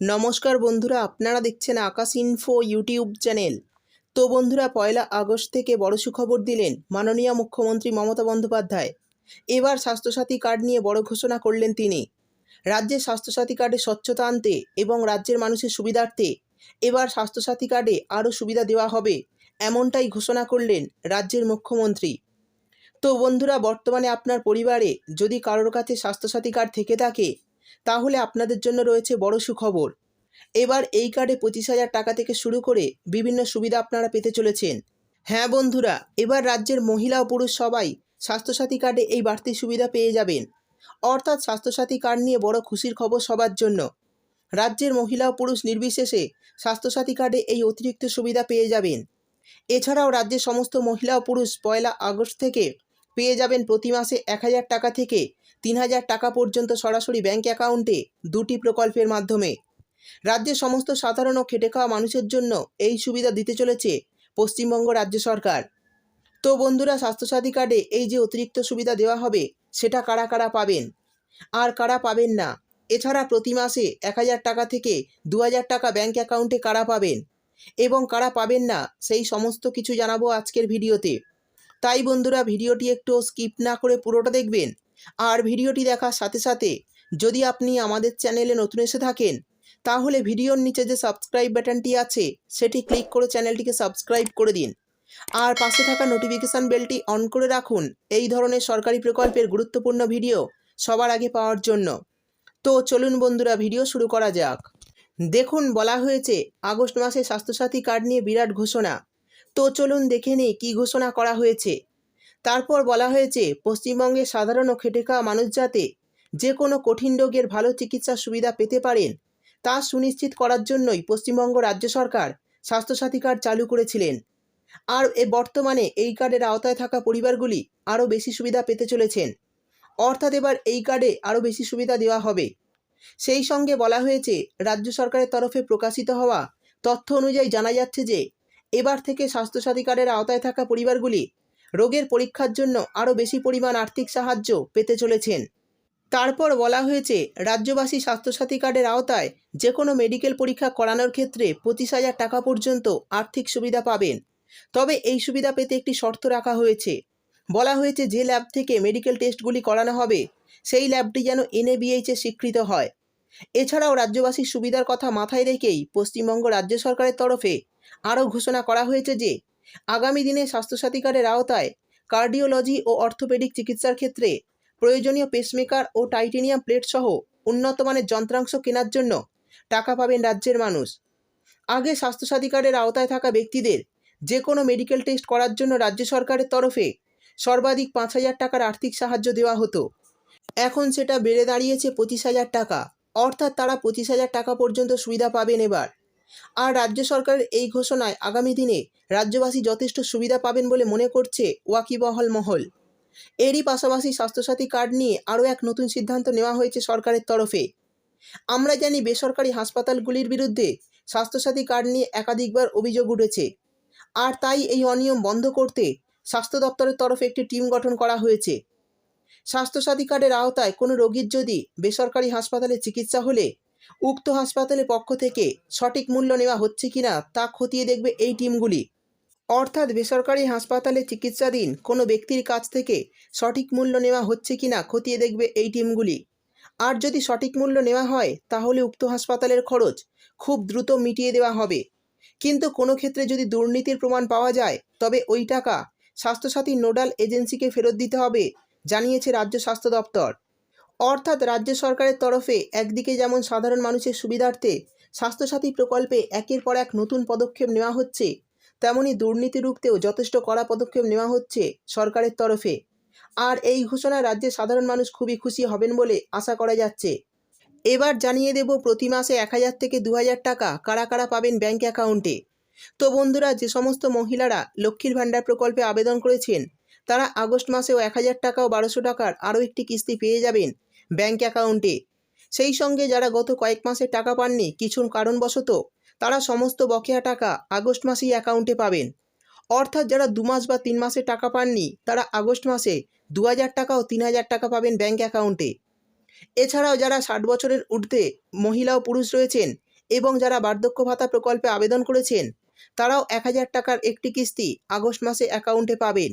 নমস্কার বন্ধুরা, আপনারা দেখছেন আকাশ ইনফো ইউটিউব চ্যানেল। তো বন্ধুরা, পয়লা আগস্ট থেকে বড় সুখবর দিলেন মাননীয় মুখ্যমন্ত্রী মমতা বন্দ্যোপাধ্যায়। এবার স্বাস্থ্যসাথী কার্ড নিয়ে বড় ঘোষণা করলেন তিনি। রাজ্যের স্বাস্থ্যসাথী কার্ডে স্বচ্ছতা আনতে এবং রাজ্যের মানুষের সুবিধার্থে এবার স্বাস্থ্যসাথী কার্ডে আরও সুবিধা দেওয়া হবে এমনটাই ঘোষণা করলেন রাজ্যের মুখ্যমন্ত্রী। তো বন্ধুরা, বর্তমানে আপনার পরিবারে যদি কারোর কাছে স্বাস্থ্যসাথী কার্ড থেকে থাকে তাহলে আপনাদের জন্য রয়েছে বড় সুখবর। এবার এই কার্ডে পঁচিশ হাজার টাকা থেকে শুরু করে বিভিন্ন সুবিধা আপনারা পেতে চলেছেন। হ্যাঁ বন্ধুরা, এবার রাজ্যের মহিলা ও পুরুষ সবাই স্বাস্থ্যসাথী কার্ডে এই বাড়তি সুবিধা পেয়ে যাবেন। অর্থাৎ স্বাস্থ্যসাথী কার্ড নিয়ে বড় খুশির খবর সবার জন্য। রাজ্যের মহিলা ও পুরুষ নির্বিশেষে স্বাস্থ্যসাথী কার্ডে এই অতিরিক্ত সুবিধা পেয়ে যাবেন। এছাড়াও রাজ্যের সমস্ত মহিলা ও পুরুষ পয়লা আগস্ট থেকে পেয়ে যাবেন প্রতি মাসে এক হাজার টাকা থেকে তিন হাজার টাকা পর্যন্ত সরাসরি ব্যাংক অ্যাকাউন্টে দুটি প্রকল্পের মাধ্যমে। রাজ্যের সমস্ত সাধারণ ও খেটে খাওয়া মানুষের জন্য এই সুবিধা দিতে চলেছে পশ্চিমবঙ্গ রাজ্য সরকার। তো বন্ধুরা, স্বাস্থ্যসাথী কার্ডে এই যে অতিরিক্ত সুবিধা দেওয়া হবে, সেটা কারা কারা পাবেন? আর কারা পাবেন না? এছাড়া প্রতি মাসে এক হাজার টাকা থেকে দু হাজার টাকা ব্যাংক অ্যাকাউন্টে কারা পাবেন? এবং কারা পাবেন না, সেই সমস্ত কিছু জানাব আজকের ভিডিওতে। তাই বন্ধুরা, ভিডিওটি একটু স্কিপ না করে পুরোটা দেখবেন। আর ভিডিওটি দেখার সাথে সাথে যদি আপনি আমাদের চ্যানেলে নতুন এসে থাকেন, তাহলে ভিডিওর নিচে যে সাবস্ক্রাইব বাটনটি আছে, সেটি ক্লিক করে চ্যানেলটিকে সাবস্ক্রাইব করে দিন। আর পাশে থাকা নোটিফিকেশান বেলটি অন করে রাখুন। এই ধরনের সরকারি প্রকল্পের গুরুত্বপূর্ণ ভিডিও সবার আগে পাওয়ার জন্য। তো চলুন বন্ধুরা, ভিডিও শুরু করা যাক। দেখুন, বলা হয়েছে, আগস্ট মাসে স্বাস্থ্যসাথী কার্ড নিয়ে বিরাট ঘোষণা। তো চলুন দেখে নিই কী ঘোষণা করা হয়েছে। তারপর বলা হয়েছে পশ্চিমবঙ্গের সাধারণ ও খেটে খাওয়া মানুষ যাতে যে কোনো কঠিন রোগের ভালো চিকিৎসার সুবিধা পেতে পারেন, তা সুনিশ্চিত করার জন্যই পশ্চিমবঙ্গ রাজ্য সরকার স্বাস্থ্যসাথী কার্ড চালু করেছিলেন। আর এ বর্তমানে এই কার্ডের আওতায় থাকা পরিবারগুলি আরও বেশি সুবিধা পেতে চলেছেন। অর্থাৎ এবার এই কার্ডে আরও বেশি সুবিধা দেওয়া হবে। সেই সঙ্গে বলা হয়েছে, রাজ্য সরকারের তরফে প্রকাশিত হওয়া তথ্য অনুযায়ী জানা যাচ্ছে যে, এবার থেকে স্বাস্থ্যসাথী কার্ডের আওতায় থাকা পরিবারগুলি রোগের পরীক্ষার জন্য আরও বেশি পরিমাণ আর্থিক সাহায্য পেতে চলেছেন। তারপর বলা হয়েছে, রাজ্যবাসী স্বাস্থ্যসাথী কার্ডের আওতায় যে কোনো মেডিকেল পরীক্ষা করানোর ক্ষেত্রে পঁচিশ হাজার টাকা পর্যন্ত আর্থিক সুবিধা পাবেন। তবে এই সুবিধা পেতে একটি শর্ত রাখা হয়েছে। বলা হয়েছে, যে ল্যাব থেকে মেডিকেল টেস্টগুলি করানো হবে, সেই ল্যাবটি যেন এনএবিএইচে স্বীকৃত হয়। এছাড়াও রাজ্যবাসীর সুবিধার কথা মাথায় রেখেই পশ্চিমবঙ্গ রাজ্য সরকারের তরফে আরও ঘোষণা করা হয়েছে যে আগামী দিনে স্বাস্থ্যসাথী কার্ডের আওতায় কার্ডিওলজি ও অর্থোপেডিক চিকিৎসার ক্ষেত্রে প্রয়োজনীয় পেসমেকার ও টাইটেনিয়াম প্লেট সহ উন্নত মানের যন্ত্রাংশ কেনার জন্য টাকা পাবেন রাজ্যের মানুষ। আগে স্বাস্থ্যসাথী কার্ডের আওতায় থাকা ব্যক্তিদের যে কোনো মেডিকেল টেস্ট করার জন্য রাজ্য সরকারের তরফে সর্বাধিক পাঁচ হাজার টাকার আর্থিক সাহায্য দেওয়া হতো। এখন সেটা বেড়ে দাঁড়িয়েছে পঁচিশ হাজার টাকা। অর্থাৎ তারা পঁচিশ হাজার টাকা পর্যন্ত সুবিধা পাবেন এবার। আর রাজ্য সরকারের এই ঘোষণায় আগামী দিনে রাজ্যবাসী যথেষ্ট সুবিধা পাবেন বলে মনে করছে ওয়াকিবহল মহল। এরই পাশাপাশি স্বাস্থ্যসাথী কার্ড নিয়ে আরও এক নতুন সিদ্ধান্ত নেওয়া হয়েছে সরকারের তরফে। আমরা জানি বেসরকারি হাসপাতালগুলির বিরুদ্ধে স্বাস্থ্যসাথী কার্ড নিয়ে একাধিকবার অভিযোগ উঠেছে। আর তাই এই অনিয়ম বন্ধ করতে স্বাস্থ্য দপ্তরের তরফে একটি টিম গঠন করা হয়েছে। স্বাস্থ্যসাথী কার্ডের আওতায় কোনো রোগীর যদি বেসরকারি হাসপাতালে চিকিৎসা হলে উক্ত হাসপাতালের পক্ষ থেকে সঠিক মূল্য নেওয়া হচ্ছে কিনা তা খতিয়ে দেখবে এই টিমগুলি। অর্থাৎ বেসরকারি হাসপাতালে চিকিৎসাধীন কোনো ব্যক্তির কাছ থেকে সঠিক মূল্য নেওয়া হচ্ছে কিনা খতিয়ে দেখবে এই টিমগুলি। আর যদি সঠিক মূল্য নেওয়া হয়, তাহলে উক্ত হাসপাতালের খরচ খুব দ্রুত মিটিয়ে দেওয়া হবে। কিন্তু কোনো ক্ষেত্রে যদি দুর্নীতির প্রমাণ পাওয়া যায়, তবে ওই টাকা স্বাস্থ্যসাথী নোডাল এজেন্সিকে ফেরত দিতে হবে, জানিয়েছে রাজ্য স্বাস্থ্য দপ্তর। অর্থাৎ রাজ্য সরকারের তরফে একদিকে যেমন সাধারণ মানুষের সুবিধার্থে স্বাস্থ্যসাথী প্রকল্পে একের পর এক নতুন পদক্ষেপ নেওয়া হচ্ছে, তেমনি দুর্নীতি রুখতেও যথেষ্ট কড়া পদক্ষেপ নেওয়া হচ্ছে সরকারের তরফে। আর এই ঘোষণা রাজ্যের সাধারণ মানুষ খুবই খুশি হবেন বলে আশা করা যাচ্ছে। এবার জানিয়ে দেব, প্রতি মাসে এক হাজার থেকে দু হাজার টাকা কারা কারা পাবেন ব্যাঙ্ক অ্যাকাউন্টে। তো বন্ধুরা, যে সমস্ত মহিলারা লক্ষ্মীর ভাণ্ডার প্রকল্পে আবেদন করেছেন, তারা আগস্ট মাসেও এক হাজার টাকা ও বারোশো টাকার আরও একটি কিস্তি পেয়ে যাবেন। ব্যাংক অ্যাকাউন্টে। সেই সঙ্গে যারা গত কয়েক মাসে টাকা পাননি, কিছু কারণবশত তারা সমস্ত বকেয়া টাকা আগস্ট মাসেই অ্যাকাউন্টে পাবেন। অর্থাৎ যারা দু মাস বা তিন মাসে টাকা পাননি, তারা আগস্ট মাসে দু হাজার টাকা ও তিন হাজার টাকা পাবেন ব্যাঙ্ক অ্যাকাউন্টে। এছাড়াও যারা ষাট বছরের ঊর্ধ্বে মহিলা ও পুরুষ রয়েছেন এবং যারা বার্ধক্য ভাতা প্রকল্পে আবেদন করেছেন, তারাও এক হাজার টাকার একটি কিস্তি আগস্ট মাসে অ্যাকাউন্টে পাবেন।